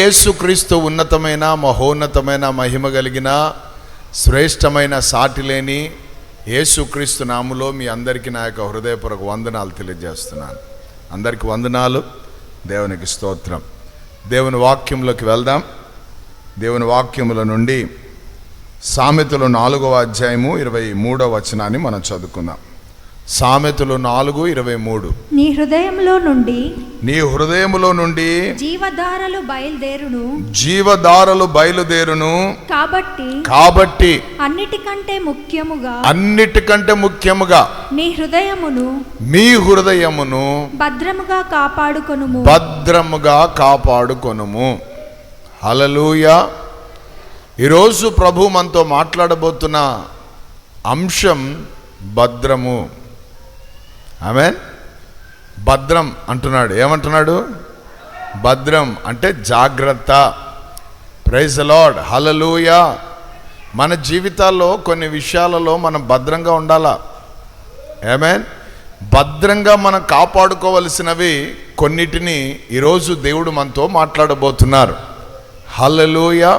యేసుక్రీస్తు ఉన్నతమైన మహోన్నతమైన మహిమ కలిగిన శ్రేష్టమైన సాటి లేని యేసుక్రీస్తు నాములో మీ అందరికీ నా యొక్క హృదయపూర్వక వందనాలు తెలియజేస్తున్నాను. అందరికి వందనాలు. దేవునికి స్తోత్రం. దేవుని వాక్యంలోకి వెళ్దాం. దేవుని వాక్యముల నుండి సామెతలు నాలుగవ అధ్యాయము ఇరవై మూడవ వచనాన్ని మనం చదువుకుందాం. సామెతలు నాలుగు ఇరవై మూడు. నీ హృదయంలో నుండి నీ హృదయములో నుండి జీవధారలు బయలుదేరును. జీవధారలు బయలుదేరును. కాబట్టి కాబట్టి అన్నిటికంటే ముఖ్యముగా అన్నిటికంటే ముఖ్యముగా నీ హృదయమును మీ హృదయమును భద్రముగా కాపాడుకొనుము. భద్రముగా కాపాడుకొనుము. హలలుయ ఈరోజు ప్రభు మనతో మాట్లాడబోతున్న అంశం భద్రము. ఆమె భద్రం అంటున్నాడు. ఏమంటున్నాడు? భద్రం అంటే జాగ్రత్త. ప్రైజ్ లార్డ్ హలలుయ మన జీవితాల్లో కొన్ని విషయాలలో మనం భద్రంగా ఉండాలా? ఏమేన్ భద్రంగా మనం కాపాడుకోవలసినవి కొన్నిటిని ఈరోజు దేవుడు మనతో మాట్లాడబోతున్నారు. హల్లెలూయ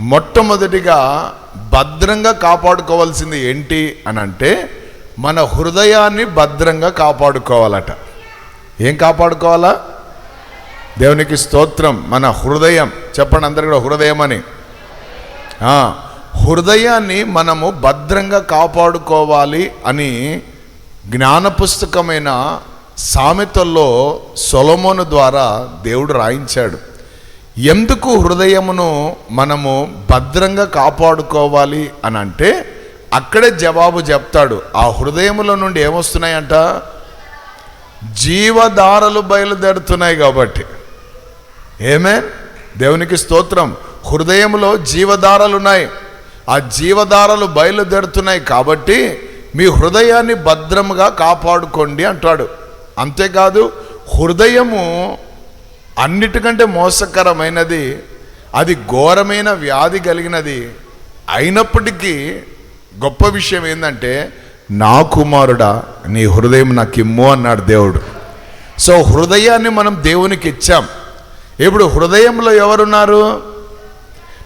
మొట్టమొదటిగా భద్రంగా కాపాడుకోవాల్సింది ఏంటి అని అంటే మన హృదయాన్ని భద్రంగా కాపాడుకోవాలట. ఏం కాపాడుకోవాలా? దేవునికి స్తోత్రం మన హృదయం. చెప్పండి అందరు కూడా హృదయం అని హృదయాన్ని మనము భద్రంగా కాపాడుకోవాలి అని జ్ఞాన పుస్తకమైన సామెతల్లో సొలమోను ద్వారా దేవుడు రాయించాడు. ఎందుకు హృదయమును మనము భద్రంగా కాపాడుకోవాలి అని అంటే అక్కడే జవాబు చెప్తాడు. ఆ హృదయంలో నుండి ఏమొస్తున్నాయంట? జీవధారలు బయలుదేరుతున్నాయి కాబట్టి. ఏమే దేవునికి స్తోత్రం. హృదయంలో జీవధారలు ఉన్నాయి ఆ జీవధారలు బయలుదేరుతున్నాయి కాబట్టి మీ హృదయాన్ని భద్రముగా కాపాడుకోండి అంటాడు. అంతేకాదు హృదయము అన్నిటికంటే మోసకరమైనది అది ఘోరమైన వ్యాధి కలిగినది అయినప్పటికీ గొప్ప విషయం ఏంటంటే నా కుమారుడా నీ హృదయం నాకు ఇమ్ము అన్నాడు దేవుడు. సో హృదయాన్ని మనం దేవునికి ఇచ్చాం. ఇప్పుడు హృదయంలో ఎవరున్నారు?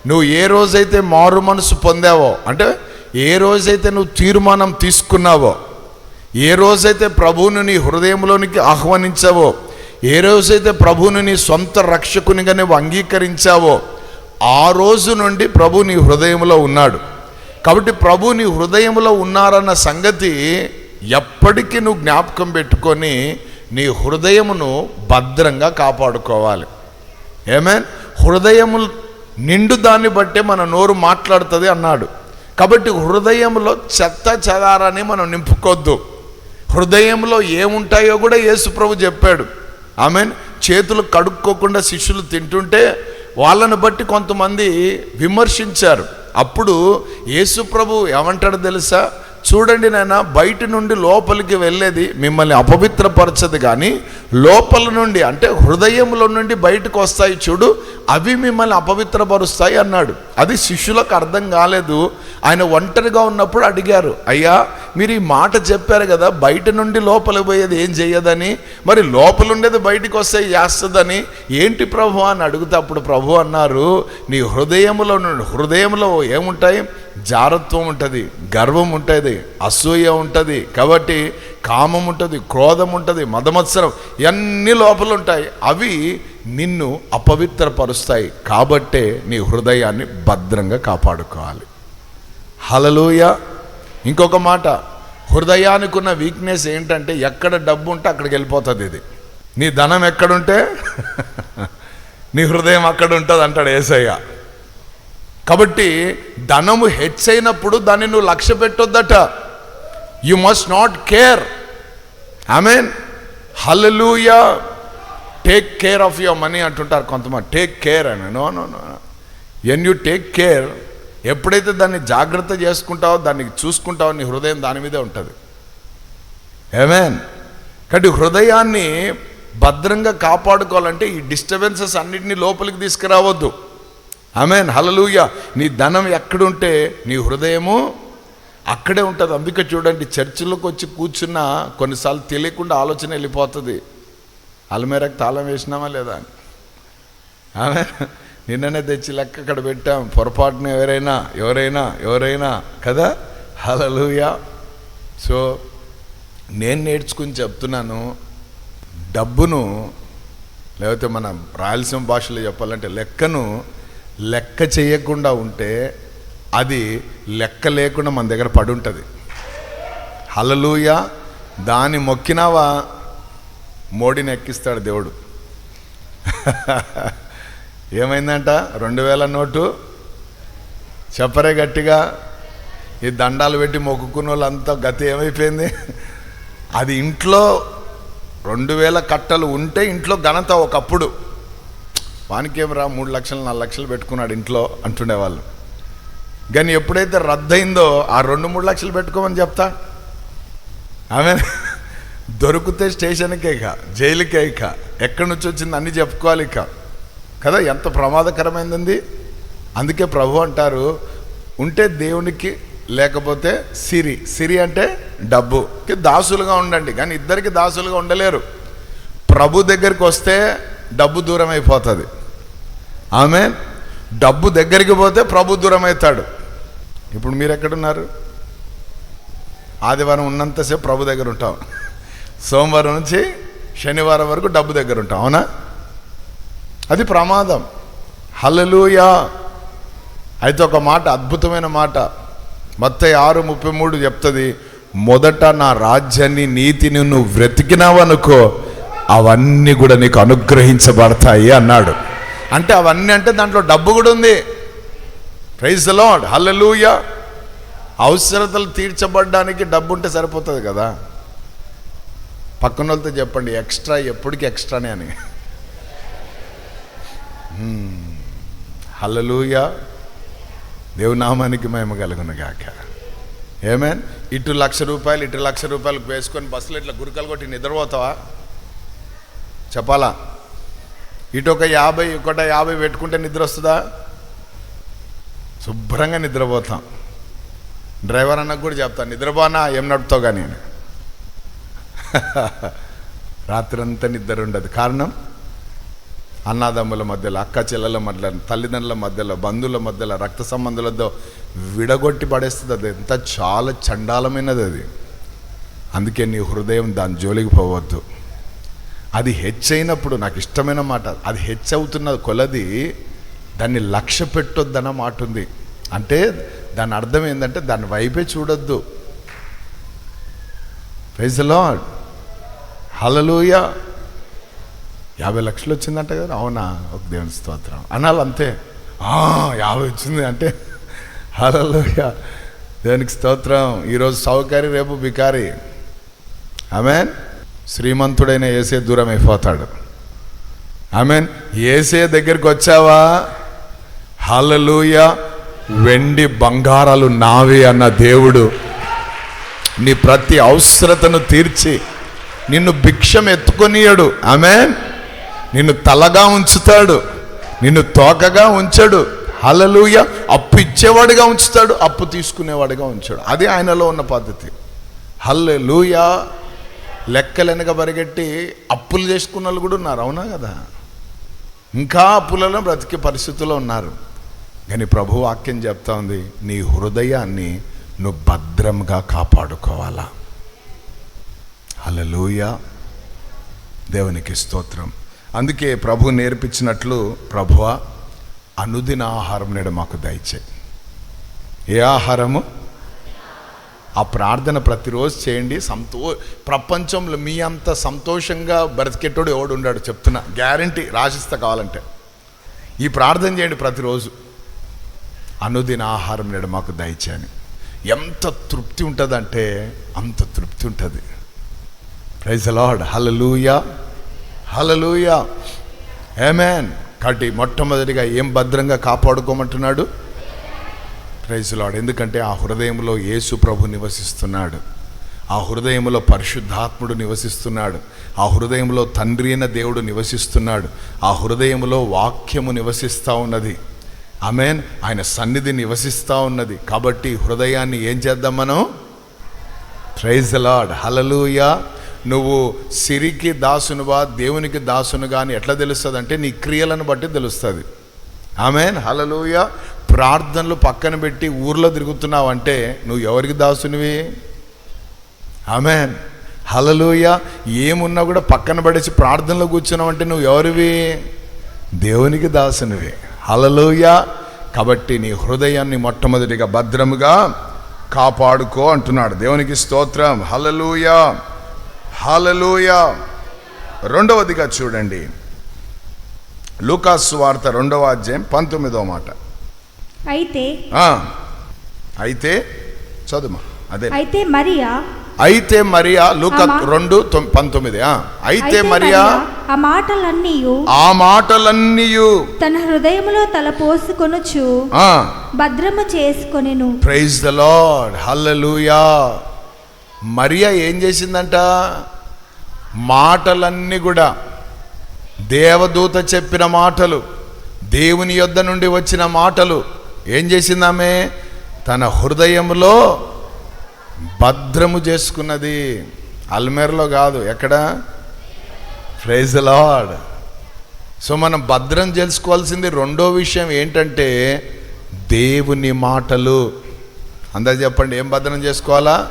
నువ్వు ఏ రోజైతే మారు మనసు పొందావో అంటే ఏ రోజైతే నువ్వు తీర్మానం తీసుకున్నావో ఏ రోజైతే ప్రభువును నీ హృదయంలోనికి ఆహ్వానించావో ఏ రోజైతే ప్రభువును నీ సొంత రక్షకునిగా నువ్వు అంగీకరించావో ఆ రోజు నుండి ప్రభు నీ హృదయంలో ఉన్నాడు. కాబట్టి ప్రభు నీ హృదయంలో ఉన్నారన్న సంగతి ఎప్పటికీ నువ్వు జ్ఞాపకం పెట్టుకొని నీ హృదయమును భద్రంగా కాపాడుకోవాలి. ఏమే హృదయము నిండు దాన్ని బట్టే మన నోరు మాట్లాడుతుంది అన్నాడు. కాబట్టి హృదయంలో చెత్త చెదారాన్ని మనం నింపుకోద్దు. హృదయంలో ఏముంటాయో కూడా యేసు ప్రభు చెప్పాడు. ఆమె చేతులు కడుక్కోకుండా శిష్యులు తింటుంటే వాళ్ళని బట్టి కొంతమంది విమర్శించారు. అప్పుడు యేసుప్రభు ఏమంటాడు తెలుసా? చూడండి నాయన బయట నుండి లోపలికి వెళ్ళేది మిమ్మల్ని అపవిత్రపరచదు కానీ లోపల నుండి అంటే హృదయంలో నుండి బయటకు వస్తాయి చూడు అవి మిమ్మల్ని అపవిత్రపరుస్తాయి అన్నాడు. అది శిష్యులకు అర్థం కాలేదు. ఆయన ఒంటరిగా ఉన్నప్పుడు అడిగారు అయ్యా మీరు ఈ మాట చెప్పారు కదా బయట నుండి లోపలికి పోయేది ఏం చేయదని మరి లోపల ఉండేది బయటకు వస్తే చేస్తుందని? ఏంటి ప్రభు? అని అడిగితే అప్పుడు ప్రభు అన్నారు నీ హృదయంలో నుండి హృదయంలో ఏముంటాయి? జారత్వం ఉంటుంది గర్వం ఉంటుంది అసూయ ఉంటుంది కాబట్టి కామం ఉంటుంది క్రోధం ఉంటుంది మదమత్సరం ఇవన్నీ లోపల ఉంటాయి అవి నిన్ను అపవిత్రపరుస్తాయి. కాబట్టే నీ హృదయాన్ని భద్రంగా కాపాడుకోవాలి. హలలోయ ఇంకొక మాట హృదయానికి ఉన్న వీక్నెస్ ఏంటంటే ఎక్కడ డబ్బు ఉంటే అక్కడికి వెళ్ళిపోతుంది ఇది. నీ ధనం ఎక్కడుంటే నీ హృదయం అక్కడ ఉంటుంది అంటాడు ఏసయ్య. కాబట్టి ధనము హెచ్చైనప్పుడు దాన్ని నువ్వు లక్ష్య పెట్టొద్దట. You must not care I mean hallelujah take care of your money అంటుంటారు కొంతమంది. టేక్ కేర్ అని. No no no and you take care ఎప్పుడైతే దాన్ని జాగ్రత్త చేసుకుంటావో దాన్ని చూసుకుంటావో నీ హృదయం దాని మీదే ఉంటుంది. ఏమేన్ కాబట్టి హృదయాన్ని భద్రంగా కాపాడుకోవాలంటే ఈ డిస్టర్బెన్సెస్ అన్నిటినీ లోపలికి తీసుకురావద్దు. ఆమెన్ హలలుయ నీ ధనం ఎక్కడుంటే నీ హృదయము అక్కడే ఉంటుంది. అందుకే చూడండి చర్చిలోకి వచ్చి కూర్చున్న కొన్నిసార్లు తెలియకుండా ఆలోచన వెళ్ళిపోతుంది. అలమేరకు తాళం వేసినామా లేదా అని. ఆమె నిన్ననే తెచ్చి లెక్క అక్కడ పెట్టాం. పొరపాటున ఎవరైనా ఎవరైనా ఎవరైనా కదా? హలలుయా సో నేను నేర్చుకుని చెప్తున్నాను డబ్బును లేకపోతే మన రాయలసీమ భాషలో చెప్పాలంటే లెక్కను లెక్క చేయకుండా ఉంటే అది లెక్క లేకుండా మన దగ్గర పడి ఉంటుంది. హలలుయ దాన్ని మొక్కినావా? మోడీని ఎక్కిస్తాడు దేవుడు. ఏమైందంట? రెండు వేల నోటు? చెప్పరే గట్టిగా. ఈ దండాలు పెట్టి మొక్కుకున్న వాళ్ళంతా గతి ఏమైపోయింది? అది ఇంట్లో రెండు వేల కట్టలు ఉంటే ఇంట్లో ఘనత ఒకప్పుడు. వానికేమరా మూడు లక్షలు నాలుగు లక్షలు పెట్టుకున్నాడు ఇంట్లో అంటుండేవాళ్ళు. కానీ ఎప్పుడైతే రద్దయిందో ఆ రెండు మూడు లక్షలు పెట్టుకోమని చెప్తా? ఆమె దొరికితే స్టేషన్కే ఇక జైలుకే ఇక ఎక్కడి నుంచి వచ్చింది అన్ని చెప్పుకోవాలి ఇక. కదా ఎంత ప్రమాదకరమైంది అందుకే ప్రభు అంటారు ఉంటే దేవునికి లేకపోతే సిరి. సిరి అంటే డబ్బుకి దాసులుగా ఉండండి కానీ ఇద్దరికి దాసులుగా ఉండలేరు. ప్రభు దగ్గరికి వస్తే డబ్బు దూరం అయిపోతుంది ఆమె డబ్బు దగ్గరికి పోతే ప్రభు దూరం అవుతాడు ఇప్పుడు మీరు ఎక్కడున్నారు ఆదివారం ఉన్నంతసేపు ప్రభు దగ్గర ఉంటాం సోమవారం నుంచి శనివారం వరకు డబ్బు దగ్గర ఉంటాం అవునా? అది ప్రమాదం. హలలుయా అయితే ఒక మాట అద్భుతమైన మాట. మొత్తం ఆరు ముప్పై మూడు చెప్తుంది మొదట నా రాజ్యాన్ని నీతిని నువ్వు వెతికినావనుకో అవన్నీ కూడా నీకు అనుగ్రహించబడతాయి అన్నాడు. అంటే అవన్నీ అంటే దాంట్లో డబ్బు కూడా ఉంది. ప్రైజ్ లాడ్ హల్లెలూయా అవసరతలు తీర్చబడడానికి డబ్బు ఉంటే సరిపోతుంది కదా. పక్కన వాళ్ళతో చెప్పండి ఎక్స్ట్రా ఎప్పటికీ ఎక్స్ట్రానే అని. Hmm. హల్లెలూయా దేవునామానికి మేము కలుగును గాక ఏమేన్ ఇటు లక్ష రూపాయలు ఇటు లక్ష రూపాయలు వేసుకొని బస్సులో ఇట్లా గురికలు కొట్టి నిద్రపోతావా? చెప్పాలా? ఇటు ఒక యాభై ఒకట యాభై పెట్టుకుంటే నిద్ర వస్తుందా? శుభ్రంగా నిద్రపోతాం. డ్రైవర్ అన్నకు కూడా చెప్తాను నిద్రపోనా? ఏం నడుపుతావు కానీ రాత్రంతా నిద్ర ఉండదు. కారణం? అన్నదమ్ముల మధ్యలో అక్క చెల్లెల మధ్యలో తల్లిదండ్రుల మధ్యలో బంధువుల మధ్యలో రక్త సంబంధులతో విడగొట్టి పడేస్తుంది అది. ఎంత చాలా చండాలమైనది అది. అందుకే నీ హృదయం దాని జోలికి పోవద్దు. అది హెచ్ అయినప్పుడు నాకు ఇష్టమైన మాట. అది హెచ్ అవుతున్న కొలది దాన్ని లక్ష్య పెట్టొద్దన్న మాట ఉంది. అంటే దాని అర్థం ఏంటంటే దాని వైపే చూడొద్దు. ప్రైజ్ లాడ్ హలలోయ యాభై లక్షలు వచ్చిందంట కదా? అవునా? ఒక దేవుని స్తోత్రం. అనాలి అంతే. యాభై వచ్చింది అంటే హలలోయ దేవునికి స్తోత్రం. ఈరోజు సౌకర్యం రేపు బికారి ఆమెన్ శ్రీమంతుడైన ఏసే దూరం అయిపోతాడు. ఆమెన్. ఏసే దగ్గరికి వచ్చావా? హల్లెలూయ. వెండి బంగారాలు నావి అన్న దేవుడు నీ ప్రతి అవసరతను తీర్చి నిన్ను భిక్షం ఎత్తుకొనియడు ఆమెన్. నిన్ను తలగా ఉంచుతాడు. నిన్ను తోకగా ఉంచడు. హలలుయ అప్పు ఇచ్చేవాడిగా ఉంచుతాడు. అప్పు తీసుకునేవాడిగా ఉంచాడు. అది ఆయనలో ఉన్న పద్ధతి. హల్లెలూయా. లెక్కలెనక పరిగెట్టి అప్పులు చేసుకున్న వాళ్ళు కూడా ఉన్నారు అవునా కదా? ఇంకా అప్పులలో బ్రతికే పరిస్థితుల్లో ఉన్నారు. కానీ ప్రభు వాక్యం చెప్తా ఉంది నీ హృదయాన్ని నువ్వు భద్రంగా కాపాడుకోవాలా? అలలోయ దేవునికి స్తోత్రం. అందుకే ప్రభు నేర్పించినట్లు ప్రభువ అనుదిన ఆహారం నేడు మాకు దయచే ఏ ఆహారము? ఆ ప్రార్థన ప్రతిరోజు చేయండి. సంతో ప్రపంచంలో మీ అంత సంతోషంగా బ్రతికెట్టోడు ఎవడు ఉండాడు చెప్తున్నా. గ్యారంటీ రాసిస్తా కావాలంటే. ఈ ప్రార్థన చేయండి ప్రతిరోజు. అనుదిన ఆహారం నేడు మాకు దయచేయని. ఎంత తృప్తి ఉంటుందంటే అంత తృప్తి ఉంటుంది. Praise lord hallelujah hallelujah amen కాబట్టి మొట్టమొదటిగా ఏం భద్రంగా కాపాడుకోమంటున్నాడు? ప్రైజ్ లాడ్ ఎందుకంటే ఆ హృదయంలో యేసు ప్రభు నివసిస్తున్నాడు. ఆ హృదయంలో పరిశుద్ధాత్ముడు నివసిస్తున్నాడు. ఆ హృదయంలో తండ్రి అయిన దేవుడు నివసిస్తున్నాడు. ఆ హృదయంలో వాక్యము నివసిస్తూ ఉన్నది. ఆమెన్ ఆయన సన్నిధి నివసిస్తూ ఉన్నది. కాబట్టి హృదయాన్ని ఏం చేద్దాం మనం? ప్రైజ్ లాడ్ హలలుయా నువ్వు సిరికి దాసునువా దేవునికి దాసునుగా అని ఎట్లా తెలుస్తుంది అంటే నీ క్రియలను బట్టి తెలుస్తుంది. ఆమెన్ హలలుయ ప్రార్థనలు పక్కన పెట్టి ఊర్లో తిరుగుతున్నావు అంటే నువ్వు ఎవరికి దాసునివి? ఆమెన్. హలలుయ ఏమున్నా కూడా పక్కన పడేసి ప్రార్థనలో కూర్చున్నావు అంటే నువ్వు ఎవరివి? దేవునికి దాసునివి. హలలుయ కాబట్టి నీ హృదయాన్ని మొట్టమొదటిగా భద్రముగా కాపాడుకో అంటున్నాడు. దేవునికి స్తోత్రం. హలలుయ హలలుయ రెండవదిగా చూడండి. లూకాసు వార్త రెండవ అధ్యాయం పంతొమ్మిదవ మాట. అయితే అయితే చదుమా అదే. అయితే మరియా అయితే మరియా లూక రెండు తొమ్- పంతొమ్మిది ఆ. అయితే మరియా ఆ మాటలన్నీ ఆ మాటలన్నీ తన హృదయములో తల పోసుకొనుచు భద్రము చేసుకొనెను. Praise the lord hallelujah Maria ఏం చేసిందంట? మాటలన్నీ కూడా దేవదూత చెప్పిన మాటలు దేవుని యొద్ద నుండి వచ్చిన మాటలు ఏం చేసిందామె? తన హృదయంలో భద్రము చేసుకున్నది. అల్మేర్లో కాదు ఎక్కడ? ప్రైజ్ లార్డ్ సో మనం భద్రం తెలుసుకోవాల్సింది రెండో విషయం ఏంటంటే దేవుని మాటలు. అందరు చెప్పండి ఏం భద్రం చేసుకోవాలా?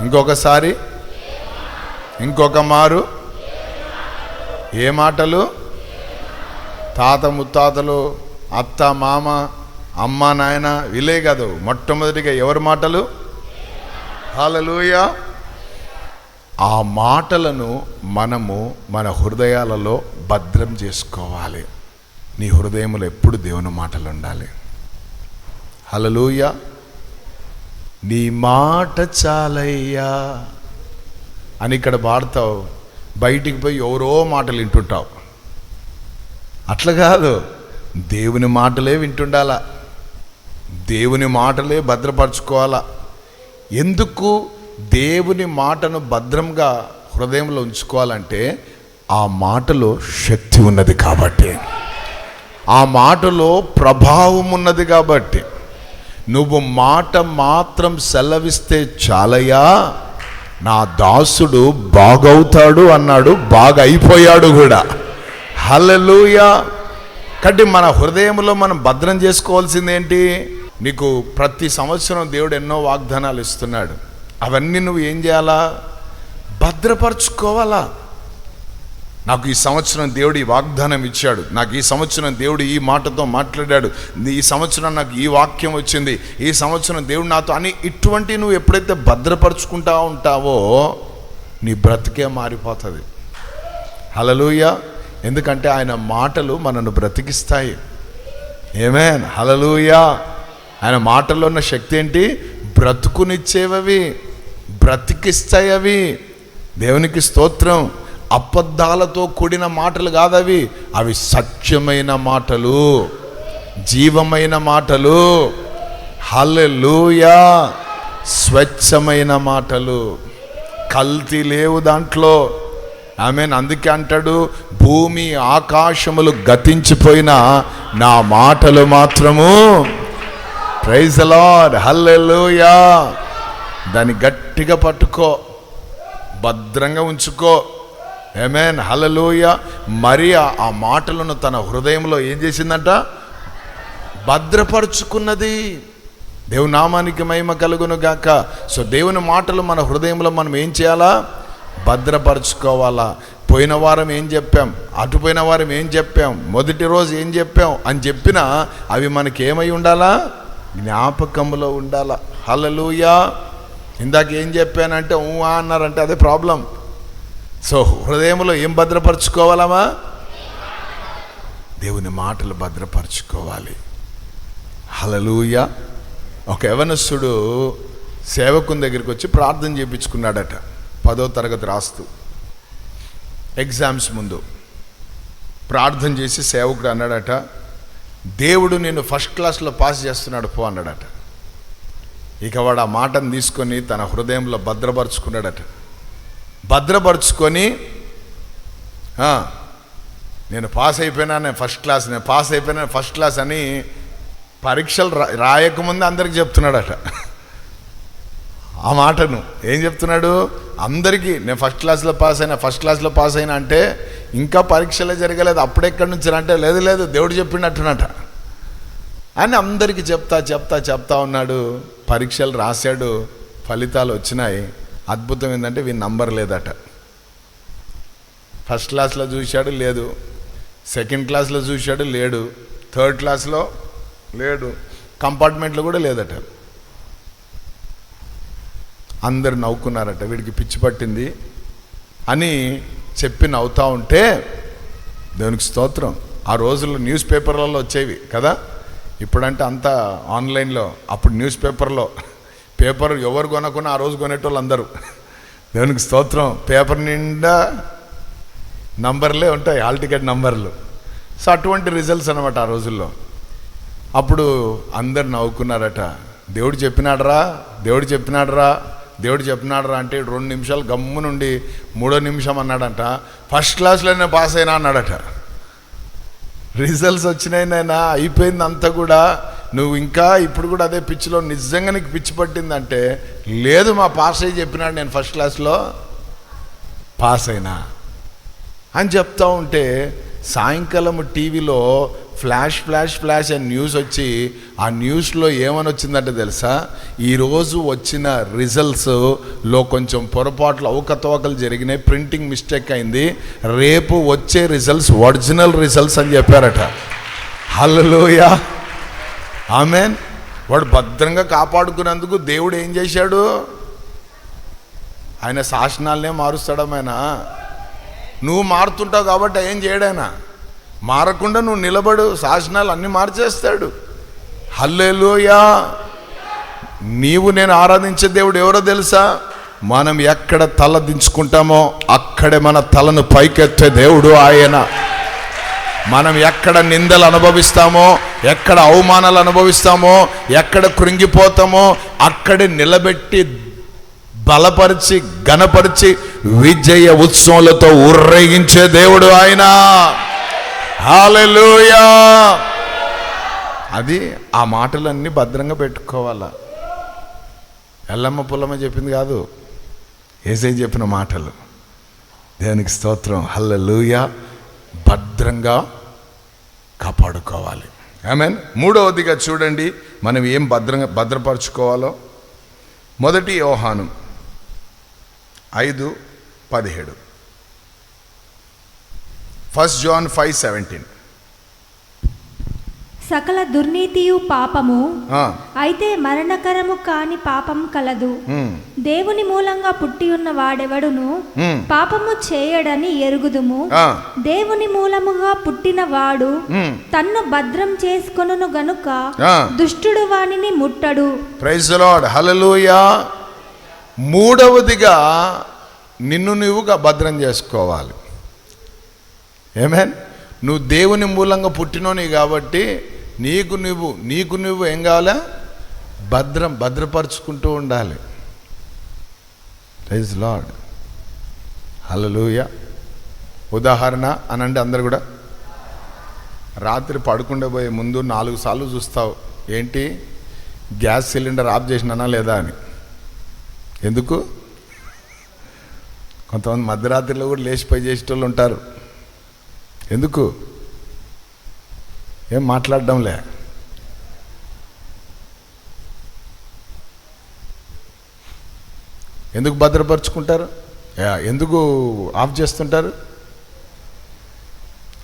ఇంకొకసారి. ఇంకొక మారు. ఏ మాటలు? తాత ముత్తాతలు అత్త మామ అమ్మ నాయన వీలే కాదు మొట్టమొదటిగా ఎవరి మాటలు? హాలలోయ ఆ మాటలను మనము మన హృదయాలలో భద్రం చేసుకోవాలి. నీ హృదయంలో ఎప్పుడు దేవుని మాటలు ఉండాలి. హలలుయ నీ మాట చాలయ్యా. అని ఇక్కడ పాడతావు బయటికి పోయి ఎవరో మాటలు వింటుంటావు. అట్లా కాదు. దేవుని మాటలే వింటుండాలా. దేవుని మాటలే భద్రపరచుకోవాలా. ఎందుకు దేవుని మాటను భద్రంగా హృదయంలో ఉంచుకోవాలంటే ఆ మాటలో శక్తి ఉన్నది కాబట్టి. ఆ మాటలో ప్రభావం ఉన్నది కాబట్టి. నువ్వు మాట మాత్రం సెలవిస్తే చాలయ్యా. నా దాసుడు బాగవుతాడు అన్నాడు బాగా అయిపోయాడు కూడా. హలలుయా కాబట్టి మన హృదయంలో మనం భద్రం చేసుకోవాల్సింది ఏంటి నీకు ప్రతి సంవత్సరం దేవుడు ఎన్నో వాగ్దానాలు ఇస్తున్నాడు. అవన్నీ నువ్వు ఏం చేయాలా? భద్రపరచుకోవాలా? నాకు ఈ సంవత్సరం దేవుడు ఈ వాగ్దానం ఇచ్చాడు. నాకు ఈ సంవత్సరం దేవుడు ఈ మాటతో మాట్లాడాడు. ఈ సంవత్సరం నాకు ఈ వాక్యం వచ్చింది. ఈ సంవత్సరం దేవుడు నాతో అని ఇటువంటి నువ్వు ఎప్పుడైతే భద్రపరుచుకుంటా ఉంటావో నీ బ్రతికే మారిపోతుంది. హలలుయ ఎందుకంటే ఆయన మాటలు మనను బ్రతికిస్తాయి. ఏమేన్ హలలుయా ఆయన మాటల్లో ఉన్న శక్తి ఏంటి? బ్రతుకునిచ్చేవవి బ్రతికిస్తాయి అవి దేవునికి స్తోత్రం. అబద్ధాలతో కూడిన మాటలు కాదవి. అవి సత్యమైన మాటలు. జీవమైన మాటలు. హలలుయా స్వచ్ఛమైన మాటలు. కల్తీ లేవు దాంట్లో. ఆమె అందుకే అంటాడు భూమి ఆకాశములు గతించిపోయిన నా మాటలు మాత్రము. ప్రైజ్ లార్డ్ హల్లెలూయా దాన్ని గట్టిగా పట్టుకో. భద్రంగా ఉంచుకో. ఏమేన్ హలలోయ మరి ఆ మాటలను తన హృదయంలో ఏం చేసిందంట? భద్రపరుచుకున్నది. దేవునామానికి మహిమ కలుగును గాక. సో దేవుని మాటలు మన హృదయంలో మనం ఏం చేయాలా? భద్రపరచుకోవాలా? పోయిన వారం ఏం చెప్పాం? అటుపోయిన వారం ఏం చెప్పాం? మొదటి రోజు ఏం చెప్పాం? అని చెప్పినా అవి మనకి ఏమై ఉండాలా? జ్ఞాపకంలో ఉండాలా. హలలుయా ఇందాక ఏం చెప్పానంటే ఊ అన్నారంటే అదే ప్రాబ్లం. సో హృదయంలో ఏం భద్రపరచుకోవాలమ్మా? దేవుని మాటలు భద్రపరచుకోవాలి. హలలుయ ఒక యవనస్సుడు సేవకుని దగ్గరికి వచ్చి ప్రార్థన చేయించుకున్నాడట పదో తరగతి రాస్తూ ఎగ్జామ్స్ ముందు ప్రార్థన చేసి సేవకుడు అన్నాడట దేవుడు నేను ఫస్ట్ క్లాస్లో పాస్ చేస్తున్నాడు పో అన్నాడట. ఇక వాడు ఆ మాటను తీసుకొని తన హృదయంలో భద్రపరుచుకున్నాడట. భద్రపరుచుకొని నేను పాస్ అయిపోయినా నేను ఫస్ట్ క్లాస్ నేను పాస్ అయిపోయినా ఫస్ట్ క్లాస్ అని పరీక్షలు రా రాయకముందే అందరికి చెప్తున్నాడట. ఆ మాటను. ఏం చెప్తున్నాడు? అందరికీ నేను ఫస్ట్ క్లాస్లో పాస్ అయినా ఫస్ట్ క్లాస్లో పాస్ అయినా అంటే ఇంకా పరీక్షలే జరగలేదు. అప్పుడెక్కడి నుంచి అంటే లేదు లేదు దేవుడు చెప్పినట్టునట అని అందరికీ చెప్తా చెప్తా చెప్తా ఉన్నాడు. పరీక్షలు రాశాడు. ఫలితాలు వచ్చినాయి. అద్భుతం ఏంటంటే వీని నంబర్ లేదట. ఫస్ట్ క్లాస్లో చూశాడు లేదు. సెకండ్ క్లాస్లో చూశాడు లేడు. థర్డ్ క్లాస్లో లేడు. కంపార్ట్మెంట్లో కూడా లేదట. అందరు నవ్వుకున్నారట వీడికి పిచ్చి పట్టింది అని చెప్పి నవ్వుతూ ఉంటే దేవునికి స్తోత్రం. ఆ రోజుల్లో న్యూస్ పేపర్లలో వచ్చేవి కదా? ఇప్పుడంటే అంతా ఆన్లైన్లో అప్పుడు న్యూస్ పేపర్లో. పేపర్ ఎవరు కొనకున్నా ఆ రోజు కొనేటోళ్ళు అందరూ. దేవునికి స్తోత్రం. పేపర్ నిండా నంబర్లే ఉంటాయి హాల్ టికెట్ నంబర్లు. సో అటువంటి రిజల్ట్స్ అనమాట ఆ రోజుల్లో. అప్పుడు అందరు నవ్వుకున్నారట దేవుడు చెప్పినాడరా దేవుడు చెప్పినాడరా దేవుడు చెప్పినాడరా అంటే రెండు నిమిషాలు గమ్ము నుండి మూడో నిమిషం అన్నాడంట. ఫస్ట్ క్లాస్లోనే పాస్ అయినా అన్నాడట. రిజల్ట్స్ వచ్చినాయి నాయనా అయిపోయింది అంతా కూడా. నువ్వు ఇంకా ఇప్పుడు కూడా అదే పిచ్చిలో నిజంగా నీకు పిచ్చి పట్టిందంటే లేదు మా పాస్ అయ్యి చెప్పినాడు నేను ఫస్ట్ క్లాస్లో పాస్ అయినా. అని చెప్తా ఉంటే సాయంకాలం టీవీలో ఫ్లాష్ ఫ్లాష్ ఫ్లాష్ అని న్యూస్ వచ్చి ఆ న్యూస్లో ఏమని వచ్చిందంటే తెలుసా? ఈరోజు వచ్చిన రిజల్ట్స్లో కొంచెం పొరపాట్లు అవకతవకలు జరిగినాయి ప్రింటింగ్ మిస్టేక్ అయింది. రేపు వచ్చే రిజల్ట్స్ ఒరిజినల్ రిజల్ట్స్ అని చెప్పారట. హలోయా ఆమెన్ వాడు భద్రంగా కాపాడుకున్నందుకు దేవుడు ఏం చేశాడు? ఆయన శాసనాలనే మారుస్తాడమైనా నువ్వు మారుతుంటావు కాబట్టి ఏం చేయడైనా మారకుండా నువ్వు నిలబడు శాసనాలు అన్నీ మార్చేస్తాడు. హల్లెలూయా. నీవు నేను ఆరాధించే దేవుడు ఎవరో తెలుసా? మనం ఎక్కడ తల దించుకుంటామో అక్కడే మన తలను పైకెత్తే దేవుడు ఆయన. మనం ఎక్కడ నిందలు అనుభవిస్తామో ఎక్కడ అవమానాలు అనుభవిస్తామో ఎక్కడ కృంగిపోతామో అక్కడే నిలబెట్టి బలపరిచి ఘనపరిచి విజయ ఉత్సవాలతో ఉర్రేగించే దేవుడు ఆయన. హల్లెలూయా. అది ఆ మాటలన్నీ భద్రంగా పెట్టుకోవాలా. ఎల్లమ్మ పుల్లమ్మ చెప్పింది కాదు. ఏసై చెప్పిన మాటలు. దేనికి స్తోత్రం. హల్లెలూయా. భద్రంగా కాపాడుకోవాలి. మీన్ మూడవదిగా చూడండి మనం ఏం భద్రంగా భద్రపరచుకోవాలో. మొదటి యోహాను ఐదు పదిహేడు. ఫస్ట్ జాన్ ఫైవ్ సెవెంటీన్ సకల దుర్నీతియు పాపము అయితే మరణకరము కాని పాపం కలదు. దేవుని మూలంగా పుట్టి ఉన్న వాడెవడును పాపము చేయడని ఎరుగుదుము. దేవుని మూలముగా పుట్టిన వాడు తన్ను భద్రం చేసుకొనును గనుక దుష్టుడు వానిని ముట్టడు. ప్రైజ్ లార్డ్ హల్లెలూయా మూడవదిగా నిన్ను నువ్వుగా భద్రం చేసుకోవాలి. ఏమేన్ నువ్వు దేవుని మూలంగా పుట్టినోని కాబట్టి నీకు నువ్వు నీకు నువ్వు ఏం కావాలా? భద్రం భద్రపరుచుకుంటూ ఉండాలి. ప్రైజ్ లాడ్ హల్లెలూయా ఉదాహరణ అనండి అందరు కూడా. రాత్రి పడుకుండే పోయే ముందు నాలుగు సార్లు చూస్తావు. ఏంటి? గ్యాస్ సిలిండర్ ఆఫ్ చేసినానా లేదా అని. ఎందుకు? కొంతమంది మధ్యరాత్రిలో కూడా లేచిపోయి చేసేటోళ్ళు ఉంటారు. ఎందుకు? ఏం మాట్లాడడంలే. ఎందుకు భద్రపరుచుకుంటారు? యా, ఎందుకు ఆఫ్ చేస్తుంటారు?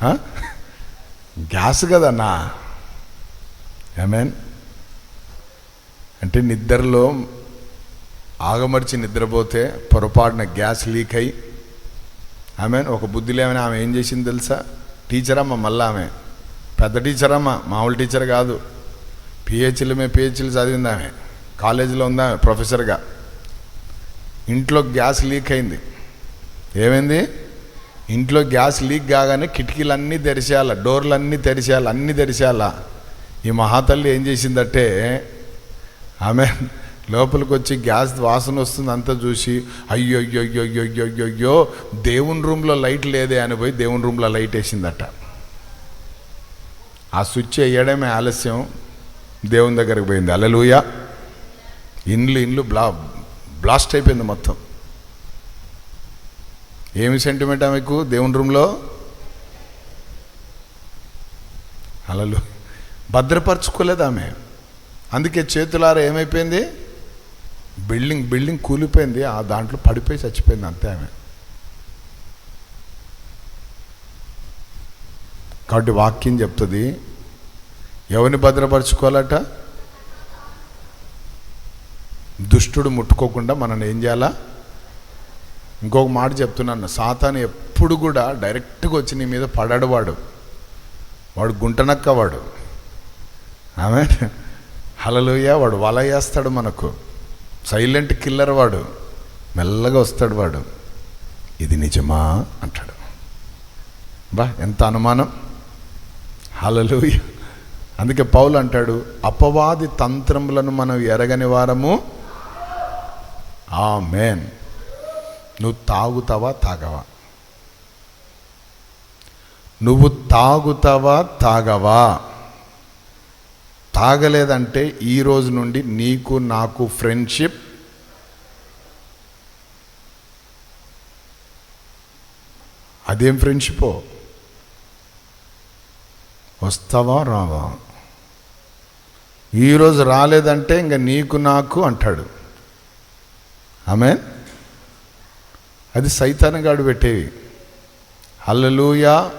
ఆ? గ్యాస్ కదన్నా ఏమేన్? అంటే నిద్రలో ఆగమర్చి నిద్రపోతే పొరపాటున గ్యాస్ లీక్ అయ్యి ఆమె ఒక బుద్ధి లేమని ఆమె ఏం చేసింది తెలుసా? టీచర్ అమ్మ మళ్ళా ఆమె. పెద్ద టీచర్ అమ్మ మామూలు టీచర్ కాదు. పిహెచ్లు మే పిహెచ్లు చదివింది ఆమె. కాలేజీలో ఉందా ఆమె ప్రొఫెసర్గా ఇంట్లో గ్యాస్ లీక్ అయింది. ఏమైంది? ఇంట్లో గ్యాస్ లీక్ కాగానే కిటికీలన్నీ తెరిచేయాల డోర్లన్నీ తెరిచేయాలి అన్నీ తెరిచేయాల. ఈ మహాతల్లి ఏం చేసిందంటే ఆమె లోపలికి వచ్చి గ్యాస్ వాసన వస్తుంది అంతా చూసి అయ్యో అయ్యో అయ్యో అయ్యో అయ్యో అయ్యో అయ్యో దేవుని రూమ్లో లైట్ లేదే అని పోయి దేవుని రూమ్లో లైట్ వేసిందట. ఆ స్విచ్ వేయడమే ఆలస్యం దేవుని దగ్గరికి పోయింది. అలలుయ ఇండ్లు ఇండ్లు బ్లా బ్లాస్ట్ అయిపోయింది మొత్తం. ఏమి సెంటిమెంట్ ఆమెకు దేవుని రూమ్లో? అలలు భద్రపరచుకోలేదు ఆమె. అందుకే చేతులారా ఏమైపోయింది? బిల్డింగ్ బిల్డింగ్ కూలిపోయింది ఆ దాంట్లో పడిపోయి చచ్చిపోయింది అంతే ఆమె. కాబట్టి వాక్యం చెప్తుంది ఎవరిని భద్రపరచుకోవాలట? దుష్టుడు ముట్టుకోకుండా మనం ఏం చేయాలా? ఇంకొక మాట చెప్తున్నాను సాతాను ఎప్పుడు కూడా డైరెక్ట్గా వచ్చి నీ మీద పడాడు వాడు వాడు గుంటనక్క వాడు ఆమె హలలుయ వాడు వల వేస్తాడు మనకు. సైలెంట్ కిల్లర్ వాడు మెల్లగా వస్తాడు వాడు. ఇది నిజమా? అంటాడు. బా ఎంత అనుమానం. హలలు అందుకే పౌలు అంటాడు అపవాది తంత్రములను మనం ఎరగని వారము? ఆ మేన్ నువ్వు తాగుతావా తాగవా? నువ్వు తాగుతావా తాగవా? తాగలేదంటే ఈ రోజు నుండి నీకు నాకు ఫ్రెండ్షిప్ అదేం ఫ్రెండ్షిపో? వస్తావా రావా? ఈరోజు రాలేదంటే ఇంక నీకు నాకు అంటాడు. ఆమె అది సైతానగాడు పెట్టేవి. అల్లలుయా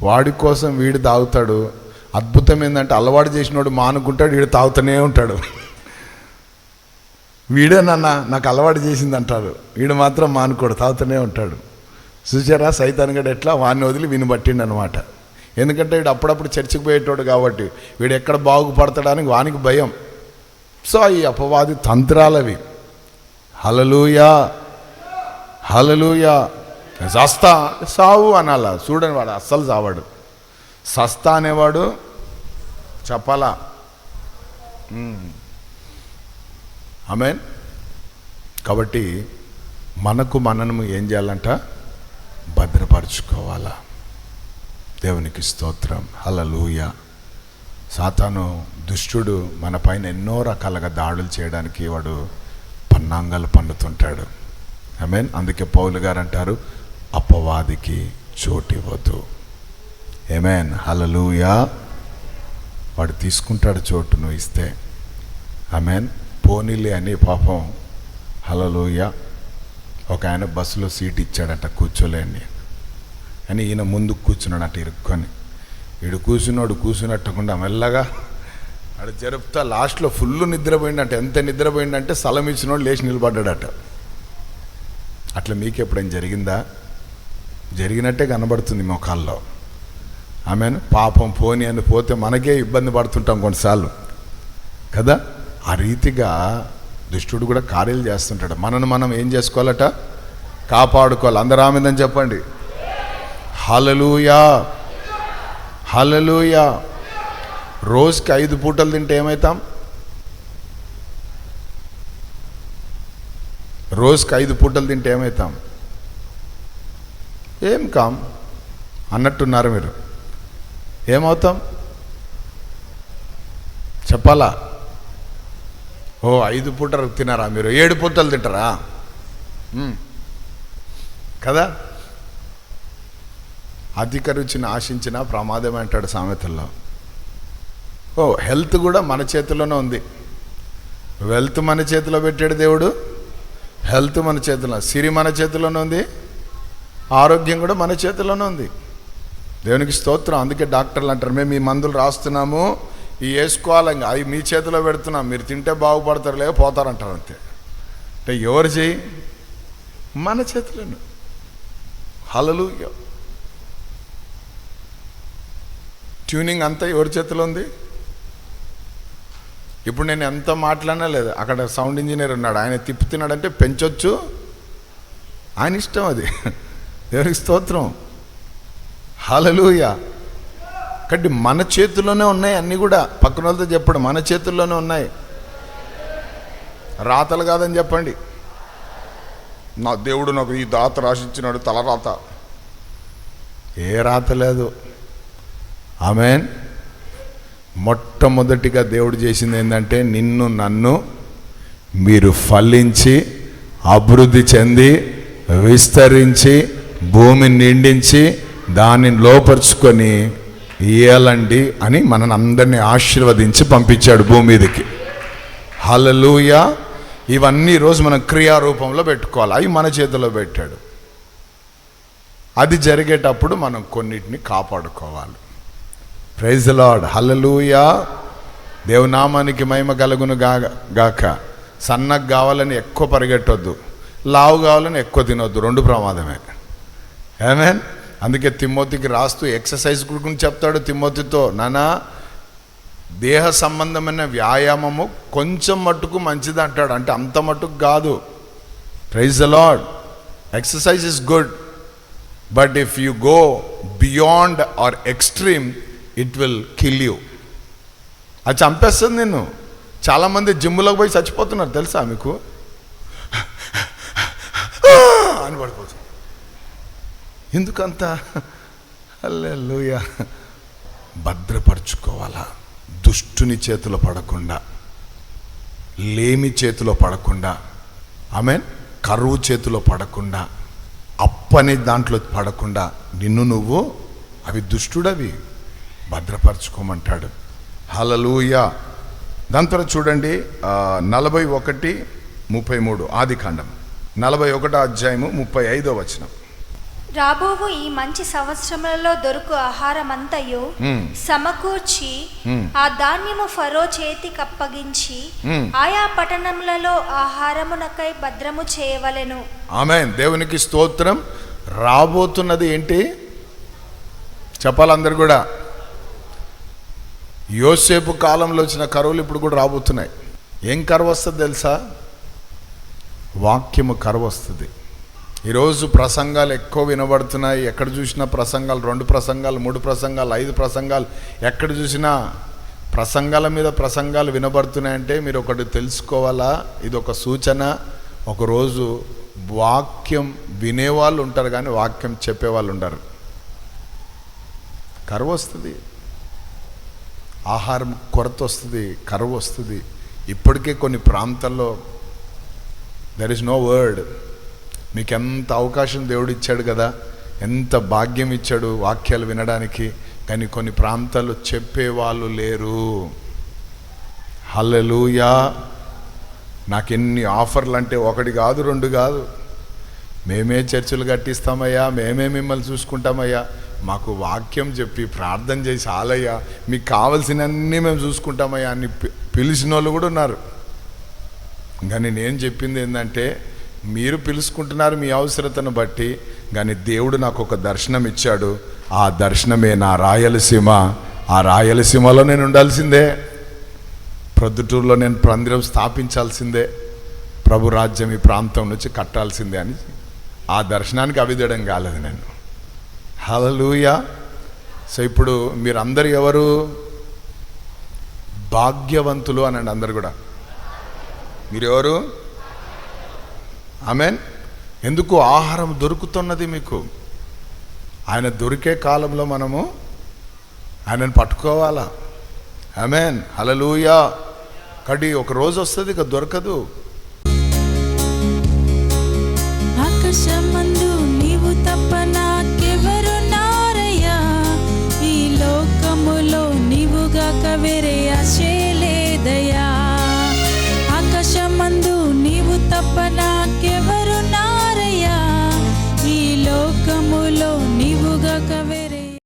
వాడి కోసం వీడు తాగుతాడు. అద్భుతం ఏంటంటే అలవాటు చేసినోడు మానుకుంటాడు వీడు తాగుతూనే ఉంటాడు. వీడే నాన్న నాకు అలవాటు చేసింది అంటాడు వీడు మాత్రం మానుకోడు తాగుతూనే ఉంటాడు. చూసారా? సైతానగాడు ఎట్లా వాడిని వదిలి విని పట్టిండు అనమాట ఎందుకంటే వీడు అప్పుడప్పుడు చర్చికి పోయేటోడు కాబట్టి వీడు ఎక్కడ బాగుపడతాడానికి వానికి భయం. సో ఈ అపవాది తంత్రాలవి. హలలుయా హలలుయా సస్తా సావు అనాల. చూడని వాడు అస్సలు సావాడు సస్తా అనేవాడు చెప్పాలా? ఆమెన్. కాబట్టి మనకు మనము ఏం చేయాలంట? భద్రపరచుకోవాలా. దేవునికి స్తోత్రం. హలలుయ సాతాను దుష్టుడు మన పైన ఎన్నో రకాలుగా దాడులు చేయడానికి వాడు పన్నాంగాలు పన్నుతుంటాడు. ఐ మీన్ అందుకే పౌలు గారు అంటారు అపవాదికి చోటివ్వద్దు ఏమేన్ హలలుయా వాడు తీసుకుంటాడు చోటు నువ్వు ఇస్తే. ఆమెన్ పోనీలే అని పాపం. హలలుయ ఒక ఆయన బస్సులో సీట్ ఇచ్చాడట కూర్చోలేని. అని ఈయన ముందు అటు ఇరుక్కొని. ఇడు కూర్చున్నాడు కూర్చున్నట్టకుండా మెల్లగా ఆడు జరుపుతా లాస్ట్లో ఫుల్ నిద్రపోయిందంట ఎంత నిద్రపోయిందంటే స్థలం ఇచ్చినోడు లేచి నిలబడ్డాడట. అట్లా మీకు ఎప్పుడైనా జరిగిందా? జరిగినట్టే కనబడుతుంది మొఖాల్లో. ఆమె పాపం పోని అని పోతే మనకే ఇబ్బంది పడుతుంటాం కొన్నిసార్లు. కదా? ఆ రీతిగా దుష్టుడు కూడా కార్యాలు చేస్తుంటాడు. మనను మనం ఏం చేసుకోవాలట? కాపాడుకోవాలి. అందరూ ఆమెదని చెప్పండి. హలలుయా హలలుయా రోజుకి ఐదు పూటలు తింటే ఏమవుతాం రోజుకి ఐదు పూటలు తింటే ఏమవుతాం ఏం కాం? అన్నట్టున్నారు మీరు. ఏమవుతాం? చెప్పాలా? ఓ ఐదు పూటలు తినారా మీరు? ఏడు పూటలు తింటారా? కదా? అధిక రుచిని ఆశించిన ప్రమాదం అంటాడు సామెతల్లో. ఓ హెల్త్ కూడా మన చేతిలోనే ఉంది. వెల్త్ మన చేతిలో పెట్టాడు దేవుడు. హెల్త్ మన చేతిలో సిరి మన చేతిలోనే ఉంది. ఆరోగ్యం కూడా మన చేతిలోనే ఉంది. దేవునికి స్తోత్రం. అందుకే డాక్టర్లు అంటారు మేము ఈ మందులు రాస్తున్నాము ఈ వేసుకోవాలి ఇంకా అవి మీ చేతిలో పెడుతున్నాం. మీరు తింటే బాగుపడతారు లేక పోతారంటారు అంతే. అంటే ఎవరు చేయి? మన చేతిలోనే. హలలు ట్యూనింగ్ అంతా ఎవరి చేతిలో ఉంది? ఇప్పుడు నేను ఎంత మాట్లాడినా లేదు. అక్కడ సౌండ్ ఇంజనీర్ ఉన్నాడు. ఆయన తిప్పుతున్నాడంటే పెంచొచ్చు. ఆయన ఇష్టం అది. ఎవరికి స్తోత్రం. హలలుయ కాబట్టి మన చేతుల్లోనే ఉన్నాయి అన్నీ కూడా. పక్కన వాళ్ళతో చెప్పండి మన చేతుల్లోనే ఉన్నాయి. రాతలు కాదని చెప్పండి. నా దేవుడు నాకు ఈ దాత రాసిచ్చినాడు తలరాత ఏ రాత లేదు. ఆమెన్. మొట్టమొదటిగా దేవుడు చేసింది ఏంటంటే నిన్ను నన్ను మీరు ఫలించి అభివృద్ధి చెంది విస్తరించి భూమిని నిండించి దానిని లోపరుచుకొని ఇయ్యాలండి అని మనని అందరినీ ఆశీర్వదించి పంపించాడు భూమి మీదకి హలలుయ ఇవన్నీ రోజు మనం క్రియారూపంలో పెట్టుకోవాలి. అవి మన చేతిలో పెట్టాడు. అది జరిగేటప్పుడు మనం కొన్నిటిని కాపాడుకోవాలి. Praise lord hallelujah. దేవునామానికి మహిమ కలుగును గా గాక. సన్నగా కావాలని ఎక్కువ పరిగెట్టొద్దు. లావు కావాలని ఎక్కువ తినొద్దు. రెండు ప్రమాదమే. ఏమేన్ అందుకే తిమ్మోతికి రాస్తూ ఎక్సర్సైజ్ గురించి చెప్తాడు తిమ్మోతితో నానా దేహ సంబంధమైన వ్యాయామము కొంచెం మట్టుకు మంచిది అంటాడు. అంటే అంత మట్టుకు కాదు. ప్రైజ్ అలాడ్ lord exercise is good but if you go beyond your extreme it will kill you అది చంపేస్తుంది నిన్ను. చాలామంది జిమ్లోకి పోయి చచ్చిపోతున్నారు తెలుసా మీకు? అని పడిపోతుంది ఎందుకంత? అల్లెలుయ. భద్రపరుచుకోవాలా? దుష్టుని చేతిలో పడకుండా లేమి చేతిలో పడకుండా ఆమె కరువు చేతిలో పడకుండా అప్పని దాంట్లో పడకుండా నిన్ను నువ్వు అవి దుష్టుడవి. భద్రపరచుకోమంటాడు. హలలుయ దాని తర్వాత చూడండి నలభై ఒకటి ముప్పై మూడు ఆది కాండం. నలభై ఒకటో అధ్యాయము ముప్పై ఐదో వచనం. రాబోవు ఈ మంచి సంవత్సరములలో దొరుకు ఆహారమంతయు. సమకూర్చి. ఆ ధాన్యము ఫరో చేతికి అప్పగించి మ్మ్. ఆయా పట్టణములలో ఆహారమునకై భద్రము చేయవలెను. ఆమె దేవునికి స్తోత్రం. రాబోతున్నది ఏంటి? చెప్పాలి అందరు కూడా. యోసేపు కాలంలో వచ్చిన కరువులు ఇప్పుడు కూడా రాబోతున్నాయి. ఏం కరువు వస్తుంది తెలుసా? వాక్యము కరువు వస్తుంది. ఈరోజు ప్రసంగాలు ఎక్కువ వినబడుతున్నాయి. ఎక్కడ చూసినా ప్రసంగాలు రెండు ప్రసంగాలు మూడు ప్రసంగాలు ఐదు ప్రసంగాలు. ఎక్కడ చూసినా ప్రసంగాల మీద ప్రసంగాలు వినబడుతున్నాయంటే మీరు ఒకటి తెలుసుకోవాలా? ఇది ఒక సూచన. ఒకరోజు వాక్యం వినేవాళ్ళు ఉంటారు కానీ వాక్యం చెప్పేవాళ్ళు ఉండరు. కరువు వస్తుంది. ఆహారం కొరత వస్తుంది కరువు వస్తుంది. ఇప్పటికే కొన్ని ప్రాంతాల్లో దెర్ ఇస్ నో వర్డ్ మీకు ఎంత అవకాశం దేవుడు ఇచ్చాడు కదా ఎంత భాగ్యం ఇచ్చాడు వాక్యాలు వినడానికి కానీ కొన్ని ప్రాంతాల్లో చెప్పేవాళ్ళు లేరు. హల్లెలూయా. నాకు ఎన్ని ఆఫర్లు అంటే ఒకటి కాదు రెండు కాదు. మేమే చర్చలు కట్టిస్తామయ్యా మేమే మిమ్మల్ని చూసుకుంటామయ్యా. మాకు వాక్యం చెప్పి ప్రార్థన చేసి ఆలయ్యా. మీకు కావలసినన్నీ మేము చూసుకుంటామయ్యా అని పి- పిలిచిన వాళ్ళు కూడా ఉన్నారు. కానీ నేను చెప్పింది ఏంటంటే మీరు పిలుచుకుంటున్నారు మీ అవసరతను బట్టి కానీ దేవుడు నాకు ఒక దర్శనం ఇచ్చాడు. ఆ దర్శనమే నా రాయలసీమ. ఆ రాయలసీమలో నేను ఉండాల్సిందే. ప్రొద్దుటూరులో నేను మందిరం స్థాపించాల్సిందే. ప్రభు రాజ్యం ఈ ప్రాంతం నుంచి కట్టాల్సిందే అని ఆ దర్శనానికి అవిదడం కాలేదు నేను హలలుయా సో ఇప్పుడు మీరందరు ఎవరు? భాగ్యవంతులు అనండి అందరు కూడా. మీరెవరు? ఆమెన్. ఎందుకు ఆహారం దొరుకుతున్నది మీకు? ఆయన దొరికే కాలంలో మనము ఆయనను పట్టుకోవాలా? ఆమెన్. హలలుయా కడి ఒక రోజు వస్తుంది ఇక దొరకదు.